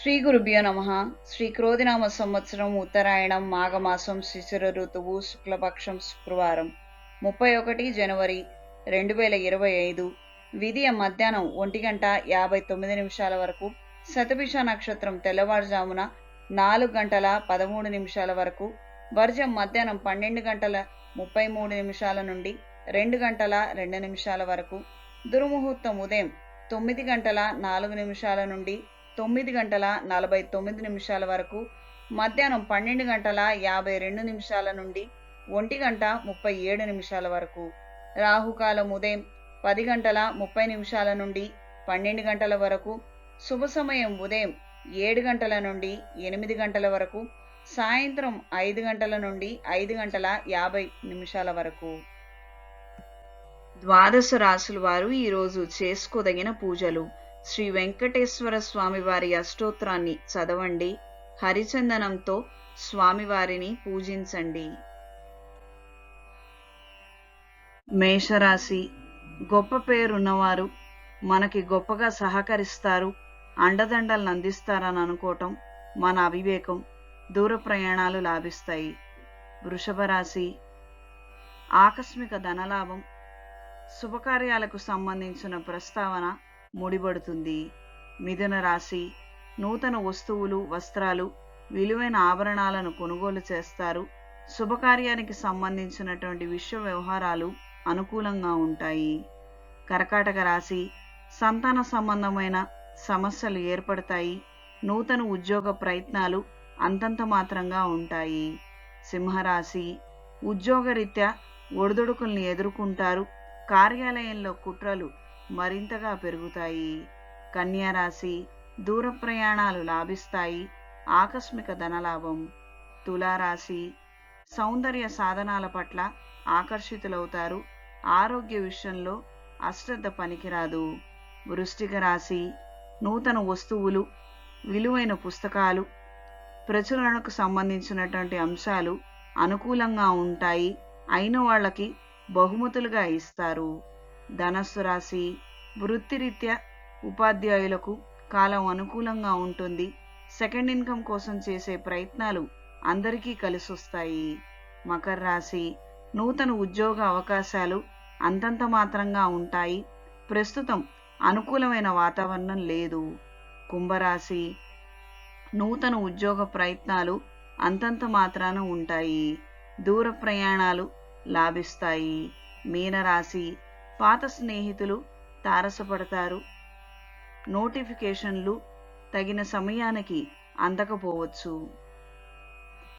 శ్రీ గురుభ్యో నమ. శ్రీ క్రోధినామ సంవత్సరం ఉత్తరాయణం మాఘమాసం శిశిర ఋతువు శుక్లపక్షం శుక్రవారం. ముప్పై ఒకటి జనవరి రెండు వేల ఇరవై ఐదు. విధియ మధ్యాహ్నం ఒంటి గంట యాభై తొమ్మిది నిమిషాల వరకు శతభిష నక్షత్రం తెల్లవారుజామున నాలుగు గంటల పదమూడు నిమిషాల వరకు వర్జం మధ్యాహ్నం పన్నెండు గంటల ముప్పై మూడు నిమిషాల నుండి రెండు గంటల రెండు నిమిషాల వరకు దుర్ముహూర్తం ఉదయం తొమ్మిది గంటల నాలుగు నిమిషాల నుండి తొమ్మిది గంటల నలభై తొమ్మిది నిమిషాల వరకు మధ్యాహ్నం పన్నెండు గంటల యాభై రెండు నిమిషాల నుండి ఒంటి గంట ముప్పై ఏడు నిమిషాల వరకు. రాహుకాలం ఉదయం పది గంటల ముప్పై నిమిషాల నుండి పన్నెండు గంటల వరకు శుభ సమయం ఉదయం ఏడు గంటల నుండి ఎనిమిది గంటల వరకు సాయంత్రం ఐదు గంటల నుండి ఐదు గంటల యాభై నిమిషాల వరకు. ద్వాదశ రాశుల వారు ఈరోజు చేసుకోదగిన పూజలు. శ్రీ వెంకటేశ్వర స్వామి వారి అష్టోత్రాన్ని చదవండి. హరిచందనంతో స్వామివారిని పూజించండి. మేషరాశి గొప్ప పేరున్నవారు మనకి గొప్పగా సహకరిస్తారు అండదండలను అందిస్తారని అనుకోవటం మన అవివేకం దూర ప్రయాణాలు లాభిస్తాయి. వృషభ రాశి ఆకస్మిక ధనలాభం శుభకార్యాలకు సంబంధించిన ప్రస్తావన ముడిపడుతుంది. మిథున రాశి నూతన వస్తువులు వస్త్రాలు విలువైన ఆభరణాలను కొనుగోలు చేస్తారు. శుభకార్యానికి సంబంధించినటువంటి విశ్వ వ్యవహారాలు అనుకూలంగా ఉంటాయి. కర్కాటక రాశి సంతాన సంబంధమైన సమస్యలు ఏర్పడతాయి. నూతన ఉద్యోగ ప్రయత్నాలు అంతంత మాత్రంగా ఉంటాయి. సింహరాశి ఉద్యోగరీత్యా ఒడిదుడుకుల్ని ఎదుర్కొంటారు. కార్యాలయంలో కుట్రలు మరింతగా పెరుగుతాయి. కన్యారాశి దూర ప్రయాణాలు లాభిస్తాయి. ఆకస్మిక ధనలాభం. తులారాశి సౌందర్య సాధనాల పట్ల ఆకర్షితులవుతారు. ఆరోగ్య విషయంలో అశ్రద్ధ పనికిరాదు. వృష్టిక రాశి నూతన వస్తువులు విలువైన పుస్తకాలు ప్రచురణకు సంబంధించినటువంటి అంశాలు అనుకూలంగా ఉంటాయి. అయిన వాళ్ళకి బహుమతులుగా ఇస్తారు. ధనస్సు రాశి వృత్తిరీత్యా ఉపాధ్యాయులకు కాలం అనుకూలంగా ఉంటుంది. సెకండ్ ఇన్కమ్ కోసం చేసే ప్రయత్నాలు అందరికీ కలిసొస్తాయి. మకర రాశి నూతన ఉద్యోగ అవకాశాలు అంతంత మాత్రంగా ఉంటాయి. ప్రస్తుతం అనుకూలమైన వాతావరణం లేదు. కుంభరాశి నూతన ఉద్యోగ ప్రయత్నాలు అంతంత మాత్రాన ఉంటాయి. దూర ప్రయాణాలు లాభిస్తాయి. మీనరాశి పాత స్నేహితులు తారసపడతారు. నోటిఫికేషన్లు తగిన సమయానికి అందకపోవచ్చు.